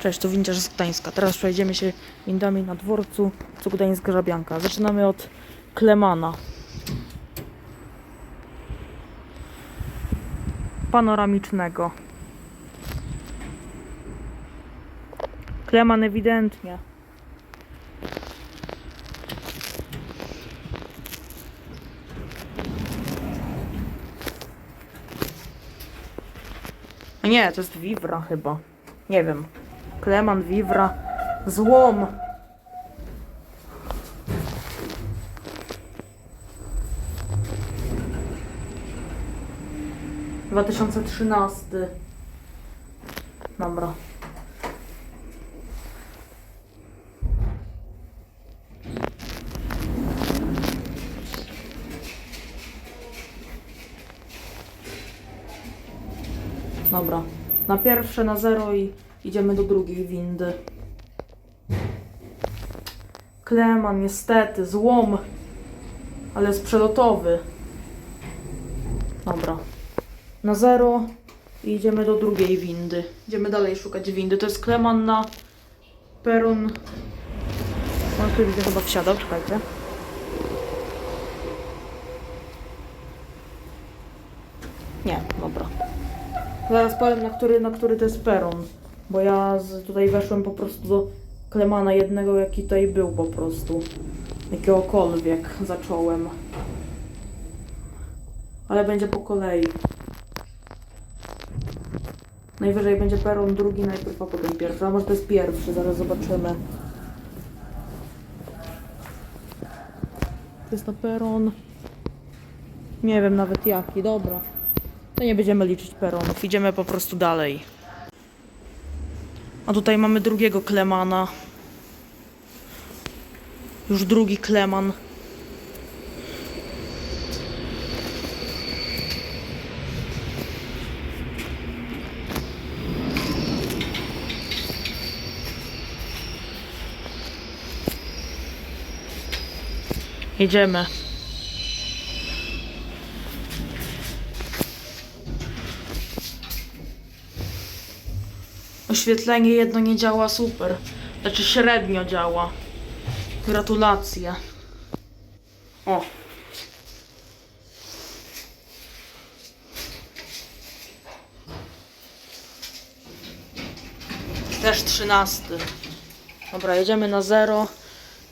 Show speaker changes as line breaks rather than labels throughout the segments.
Cześć, tu windziarz z Gdańska. Teraz przejdziemy się windami na dworcu co Gdańsk Grabianka. Zaczynamy od Klemana. Panoramicznego. Kleman ewidentnie. Nie, to jest Vivra chyba. Nie wiem. Kleman, Vivra. Złom. Dwa tysiące trzynasty. Dobra. Dobra. Na pierwsze, na zero i idziemy do drugiej windy. Kleman, niestety, złom. Ale jest przelotowy. Dobra. Na zero i idziemy do drugiej windy. Idziemy dalej szukać windy. To jest Kleman na peron. On tu widzę chyba wsiadał, czekajcie. Nie, dobra. Zaraz powiem, na który, na który to jest peron. Bo ja z, tutaj weszłem po prostu do Klemana jednego, jaki tutaj był po prostu. Jakiegokolwiek zacząłem. Ale będzie po kolei. Najwyżej będzie peron drugi najpierw, a potem pierwszy. A może to jest pierwszy, zaraz zobaczymy. To jest to peron. Nie wiem nawet jaki, dobra. To nie będziemy liczyć peronów, idziemy po prostu dalej. A tutaj mamy drugiego Klemana. Już drugi Kleman. Jedziemy. Oświetlenie jedno nie działa super. Znaczy średnio działa. Gratulacje. O. Też trzynasty. Dobra, jedziemy na zero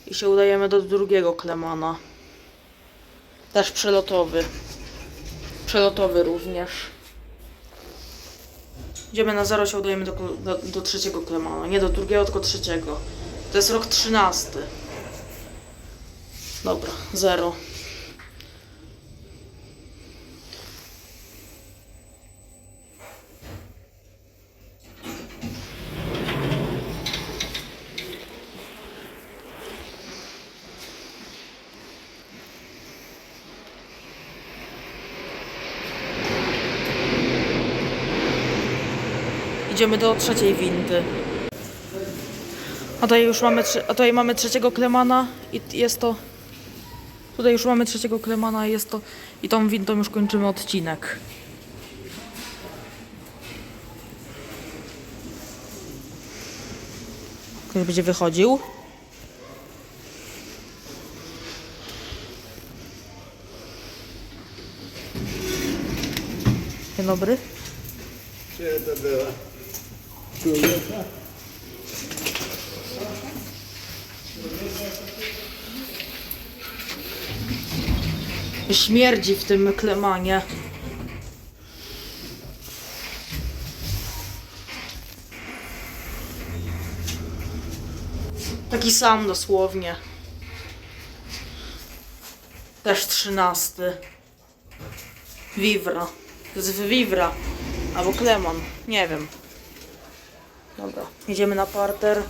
i się udajemy do drugiego Klemana. Też przelotowy. Przelotowy również. Idziemy na zero, się udajemy do, do, do trzeciego Klemana. Nie do drugiego, tylko trzeciego. To jest rok trzynasty. Dobra, zero. Idziemy do trzeciej windy. A tutaj już mamy, a tutaj mamy trzeciego Klemana i jest to... Tutaj już mamy trzeciego Klemana i jest to... I tą windą już kończymy odcinek. Ktoś będzie wychodził. Dzień dobry.
Gdzie to była? Człowieka?
Śmierdzi w tym klemanie. Taki sam dosłownie. Też trzynasty. Vivra. To jest Vivra. Albo Klemon. Nie wiem. Dobra. Jedziemy na parter.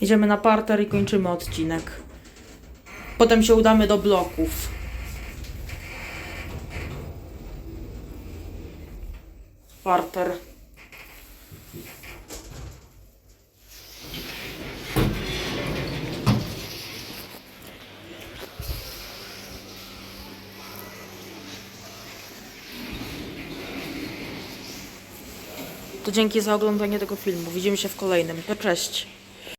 Jedziemy na parter i kończymy odcinek. Potem się udamy do bloków. Parter. To dzięki za oglądanie tego filmu. Widzimy się w kolejnym. To cześć.